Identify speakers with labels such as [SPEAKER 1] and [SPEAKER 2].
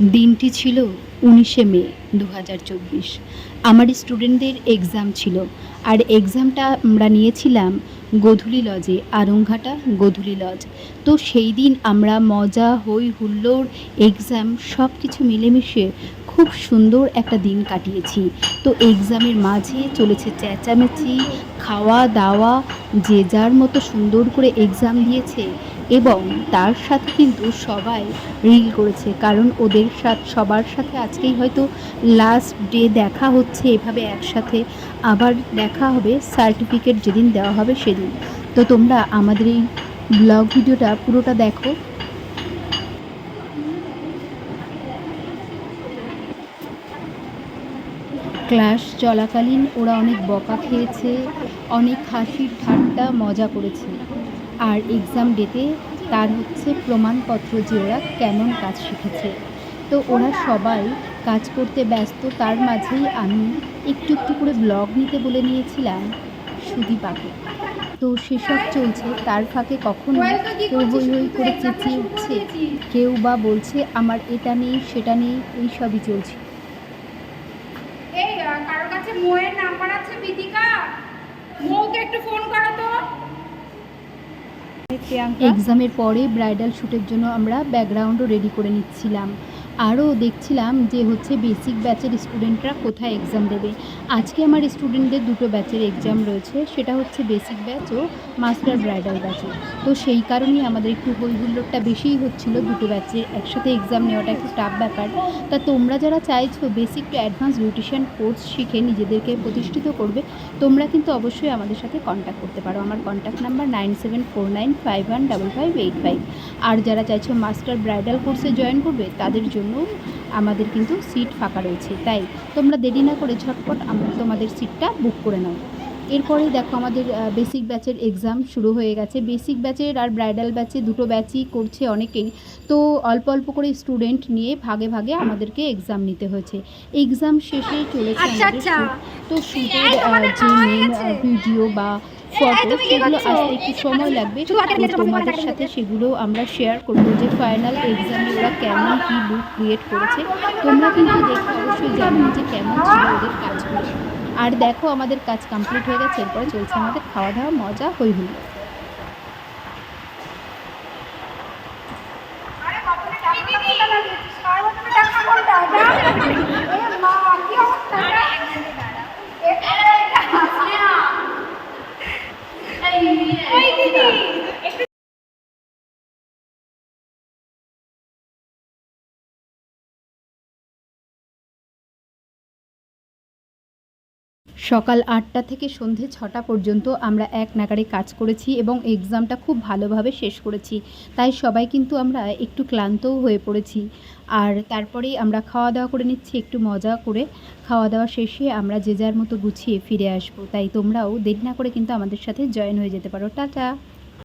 [SPEAKER 1] দিনটি ছিল উনিশে মে দু হাজার চব্বিশ। আমার স্টুডেন্টদের এক্সাম ছিল আর এক্সামটা আমরা নিয়েছিলাম গধুলি লজে, আরংঘাটা গধুলি লজ। তো সেই দিন আমরা মজা হই হুল্লোড় এক্সাম সব কিছু মিলেমিশে খুব সুন্দর একটা দিন কাটিয়েছি। তো এক্সামের মাঝে চলেছে চেঁচামেচি, খাওয়া দাওয়া, যে যার মতো সুন্দর করে এক্সাম দিয়েছে এবং তার সাথে কিন্তু সবাই রিল করেছে। কারণ ওদের সাথে, সবার সাথে আজকেই হয়তো লাস্ট ডে দেখা হচ্ছে, এভাবে একসাথে আবার দেখা হবে সার্টিফিকেট যেদিন দেওয়া হবে সেদিন। তো তোমরা আমাদের এই ব্লগ ভিডিওটা পুরোটা দেখো। ক্লাস চলাকালীন ওরা অনেক বকা খেয়েছে, অনেক হাসির ঠাট্টা, মজা করেছে। আর এক্সাম ডেতে তার হচ্ছে প্রমাণপত্র যে ওরা কেমন কাজ শিখেছে। তো ওরা সবাই কাজ করতে ব্যস্ত, তার মাঝেই আমি একটু একটু করে ব্লগ নিতে বলে নিয়েছিলাম। সুদীপাকে তো সেসব চলছে তার ফাঁকে কখনো কেউ হই হই করে চেঁচিয়ে উঠছে। কেউ বা বলছে আমার এটা নেই সেটা নেই এইসবই চলছে।
[SPEAKER 2] এই আহ, কারোর কাছে মোয়ের নাম্বার আছে বিদিকা? মৌকে একটু ফোন করো তো।
[SPEAKER 1] এক্সামের পরে ব্রাইডাল শ্যুটের জন্য আমরা ব্যাকগ্রাউন্ডও রেডি করে নিচ্ছিলাম। আরও দেখছিলাম যে হচ্ছে বেসিক ব্যাচের স্টুডেন্টরা কোথায় এক্সাম দেবে। আজকে আমার স্টুডেন্টদের দুটো ব্যাচের এক্সাম রয়েছে, সেটা হচ্ছে বেসিক ব্যাচ ও মাস্টার ব্রাইডাল ব্যাচও তো সেই কারণেই আমাদের একটু হইহুল্লোড়টা বেশিই হচ্ছিল দুটো ব্যাচের একসাথে এক্সাম নেওয়াটা একটু টাফ ব্যাপার। তা তোমরা যারা চাইছো basic to advance beautician course শিখে নিজেদেরকে প্রতিষ্ঠিত করবে, তোমরা কিন্তু অবশ্যই আমাদের সাথে কন্ট্যাক্ট করতে পারো। আমার contact number nine seven four nine five one double five eight five আর যারা চাইছো মাস্টার ব্রাইডাল কোর্সে জয়েন করবে, তাদের জন্য আমাদের কিন্তু সিট ফাঁকা রয়েছে। তাই তোমরা দেরি না করে ঝটপট আমরা তোমাদের সিটটা বুক করে নাও। এরপরে দেখো আমাদের বেসিক ব্যাচের এক্সাম শুরু হয়ে গেছে। বেসিক ব্যাচের আর ব্রাইডাল ব্যাচে দুটো ব্যাচই করছে অনেকেই। তো অল্প অল্প করে স্টুডেন্ট নিয়ে ভাগে ভাগে আমাদেরকে এক্সাম নিতে হয়েছে। এক্সাম শেষে চলেছে
[SPEAKER 2] আচ্ছা, আচ্ছা।
[SPEAKER 1] তো শুটের যে মেন ভিডিও বা ফটো সেগুলো আসতে একটু সময় লাগবে। তো তোমাদের সাথে। সেগুলো আমরা শেয়ার করব যে ফাইনাল এক্সামে ওরা কেমন কী লুক ক্রিয়েট করেছে। তোমরা কিন্তু দেখে অবশ্যই জানো যে কেমন ছিল ওদের কাজগুলো। আর দেখো আমাদের কাজ কমপ্লিট হয়ে গেছে এরপরে চলছে আমাদের খাওয়া দাওয়া মজা হই হুল্লোড়
[SPEAKER 2] ওই দিদি।
[SPEAKER 1] সকাল আটটা থেকে সন্ধে ছটা পর্যন্ত আমরা এক নাগারে কাজ করেছি এবং এক্সামটা খুব ভালোভাবে শেষ করেছি। তাই সবাই কিন্তু আমরা একটু ক্লান্তও হয়ে পড়েছি। আর তারপরেই আমরা খাওয়া দাওয়া করে নিচ্ছি, একটু মজা করে। খাওয়া দাওয়া শেষে আমরা যে যার মতো গুছিয়ে ফিরে আসব। তাই তোমরাও দেরি না করে কিন্তু আমাদের সাথে জয়েন হয়ে যেতে পারো। টাটা!